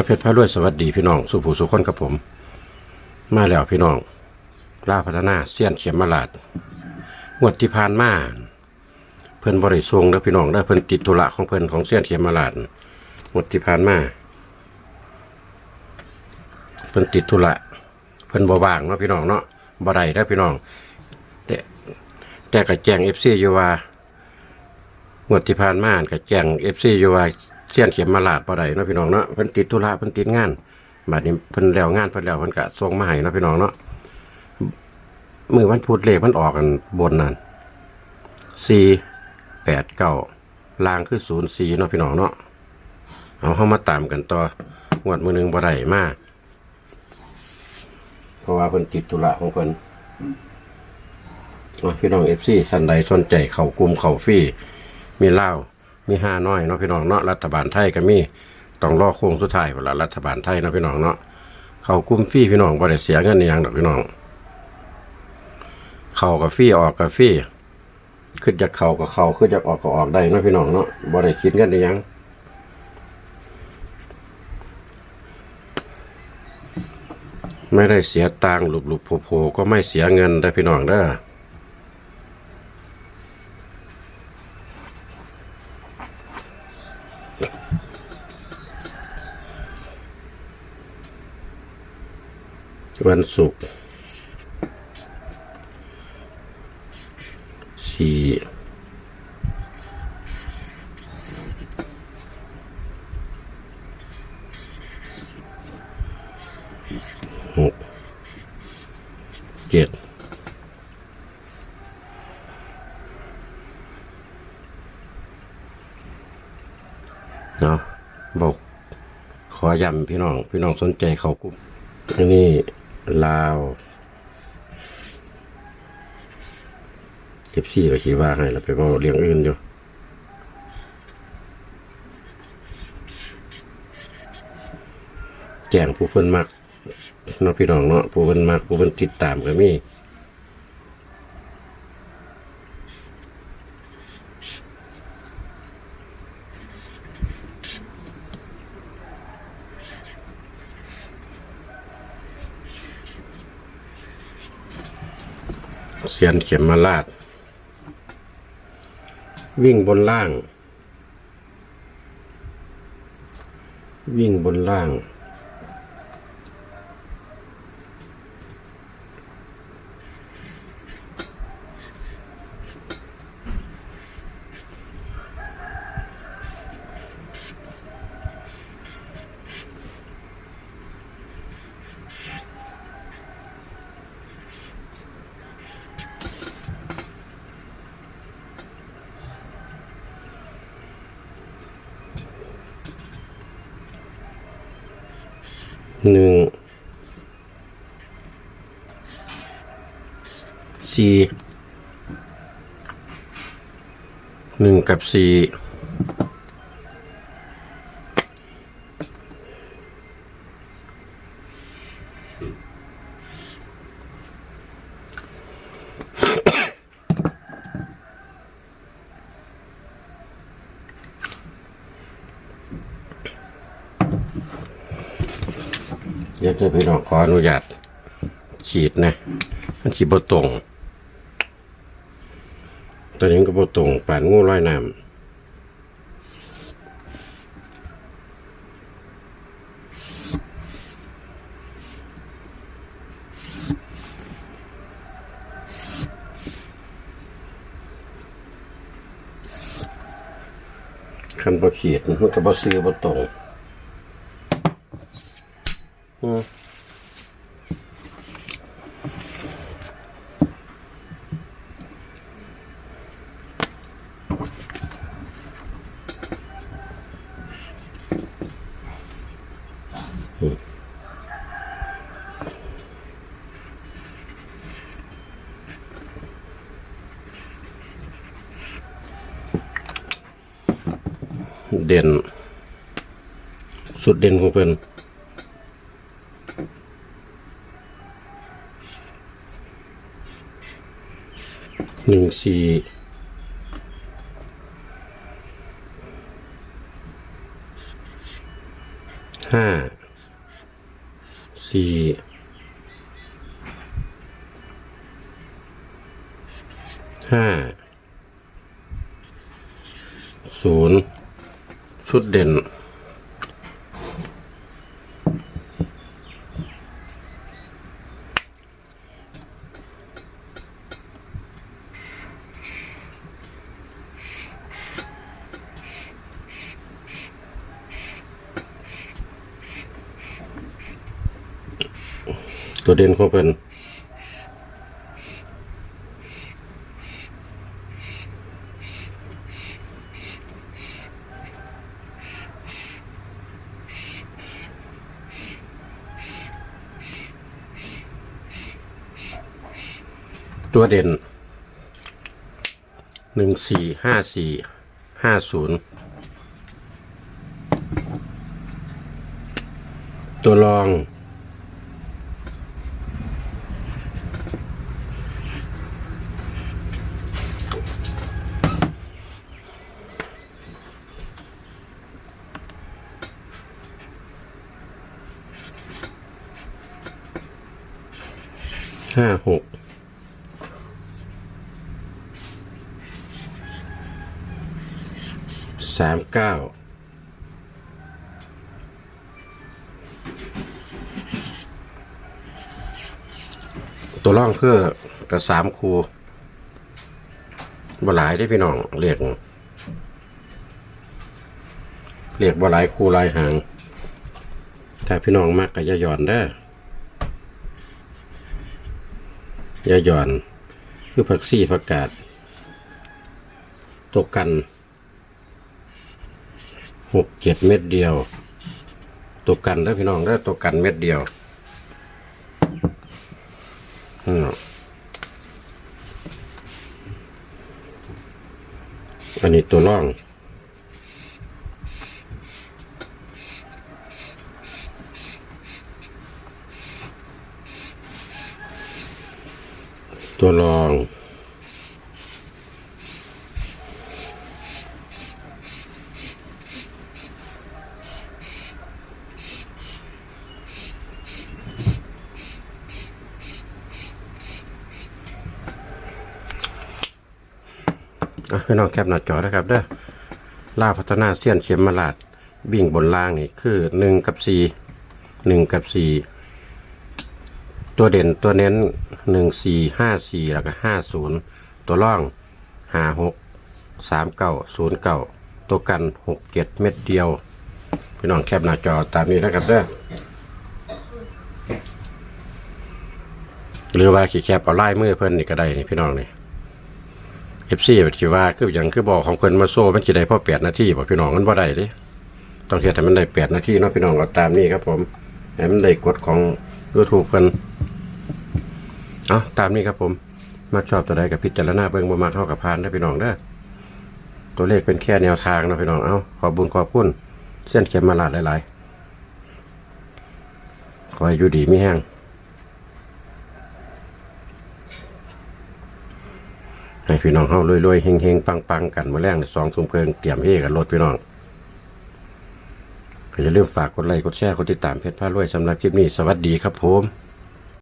ตะเพชรพระรวยสวัสดีพี่น้องสุภูสุคนกับผม มาแล้วพี่น้องล่าพัฒนาเสี้ยนเขียมมาลาดงวดที่ผ่านมาเพิ่นบริทรงแล้วพี่น้องได้เพิ่นติดธุระของเพิ่นของเสี้ยนเขียมมาลาดงวดที่ผ่านมาเพิ่นติดธุระเพิ่นบ่ว่างเนาะพี่น้องเนาะบ่ได้ได้พี่น้อง แต่แต่ก็แจ้ง FC อยู่ว่างวดที่ผ่านมาก็แจงเอฟซีอยู่ว่า เสียนเข็มมาลาดบ่ได้เนาะพี่น้องเนาะเพิ่นติดธุระเพิ่นติดงานบัดนี้เพิ่นแล้วงานเพิ่นแล้วเพิ่นก็ส่งมาให้เนาะพี่น้องเนาะมือวันพุธเลขมันออกกันบนนั่น4 8 9ล่างคือ0 4เนาะพี่น้องเนาะเอาเฮามาตามกันต่องวดมือหนึ่งบ่ได้มากเพราะว่าเพิ่นติดธุระของเพิ่นพี่น้องเอฟซีสันใดสนใจเข้ากลุ่มเข้าฟรีมีเล่า มีห้าน้อยเนาะพี่น้องเนาะรัฐบาลไทยก็มีต้องรอโค้งสุดท้ายเวลารัฐบาลไทยเนาะพี่น้องเนาะเขากลุ่มฟรีพี่น้องบ่ได้เสียเงินอหย่างดอกพี่น้อง เข้ากับฟรีออกกับฟรีขึ้นจากเข้ากับเข้าขึ้นจากออกก็ออกได้เนาะพี่น้องเนาะบ่ได้คิดเงินย่างไม่ได้เสียตังค์หลุบๆโผล่ๆก็ไม่เสียเงินได้พี่น้องเด้อ วันศุกร์สี่หกเจ็ดเนาะบอกขอย้ำพี่น้อง พี่น้องสนใจเขากลุ่มอันนี้ ลาวเจ็บซี่ก็คิดว่าให้เราไปบอกเลี้ยงอื่นอยู่แจ้งผู้เพิ่นมักเนาะพี่น้องเนาะผู้เพิ่นมักผู้เพิ่นติดตามก็มี เสียนเข็มมาลาด วิ่งบนล่าง วิ่งบนล่าง หนึ่งสี่หนึ่งกับสี่ ดี๋ยวจะพี่น้องขออนุญาตฉีดนะมันฉีดบตรง ตัวนี้ก็บตรงป่านงูร้อยน้ำคันบ่ขีดมันก็บ่ซื้อบ่ตรง เด่น สุดเด่นของเพิ่น หนึ่งสี่ห้าสี่ห้าศูนย์ชุดเด่น ตัวเด่นของเพิ่นตัวเด่นหนึ่งสี่ห้าสี่ห้าศูนย์ตัวรอง ห้าหกสามเก้าตัวร่องคือกับสามคูบ่หลายได้พี่น้องเรียกเรียกบ่หลายคูลายหางถ้าพี่น้องมากก็อย่าหย่อนเด้อ ยาหย่อน คือผักซี่ผักกาดตกกันหกเจ็ดเม็ดเดียว ตกกันได้อพี่น้องได้ตกกันเม็ดเดียวอันนี้ตัวร่อง ตัวรอง อะพี่น้องแคปหน้าจอนะครับเด้อล่าพัฒนาเสี้ยนเข็มมาลาดบิ่งบนล่างนี่คือหนึ่งกับสี่หนึ่งกับสี่ตัวเด่นตัวเน้น หนึ่งสี่ห้าสี่แล้วก็ห้าศูนย์ตัวล่องห้าหกสามเก้าศูนย์เก้าตัวกันหกเจ็ดเม็ดเดียวพี่น้องแคปหน้าจอตามนี้นะครับเด้อหรือว่าขี่แคปเอาไล่มือเพิ่นนี่ก็ได้นี่พี่น้องนี่เอฟซีแบบที่ว่าคืออย่างคือบอกของเพิ่นมาโซ่มันจะได้พ่อแปดนาทีบอกพี่น้องมันบ่าได้เดิต้องเฮ็ดให้มันได้แปดนาทีเนาะพี่น้องก็ตามนี้ครับผมให้มันได้กฎของยูทูบเพิ่น เอาตามนี้ครับผมมักชอบตัวใดกับพิจารณาเบิ่งบ่มักเข้ากับพานได้พี่น้องเด้อตัวเลขเป็นแค่แนวทางนะพี่น้องเอาขอบุญขอบคุณเส้นเข็มมาลาดหลายๆขอให้อยู่ดีไมีแห้งให้พี่น้องเฮารวยๆเฮงๆปังๆกันมาแรงในสองทุ่มเพิงเตรียมเฮกันรถพี่น้องก็อย่าลืมฝากกดไลค์กดแชร์กดติดตามเพจพารวยสำหรับคลิปนี้สวัสดีครับผม